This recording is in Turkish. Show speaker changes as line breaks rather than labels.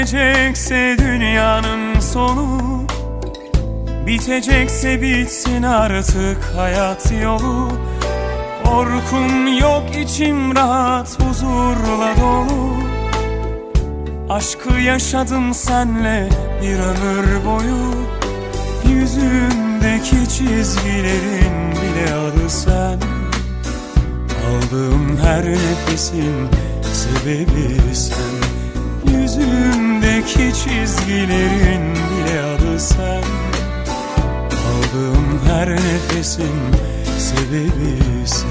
gelecekse dünyanın sonu Bitecekse bitsin artık hayat yolu. Korkum yok içim rahat huzurla dolu. Aşkı yaşadım senle bir ömür boyu. Yüzümdeki çizgilerin bile adı sen. Aldığım her nefesin sebebi sen Yüzümdeki çizgilerin bile adı sen. Aldığım her nefesin sebebi sen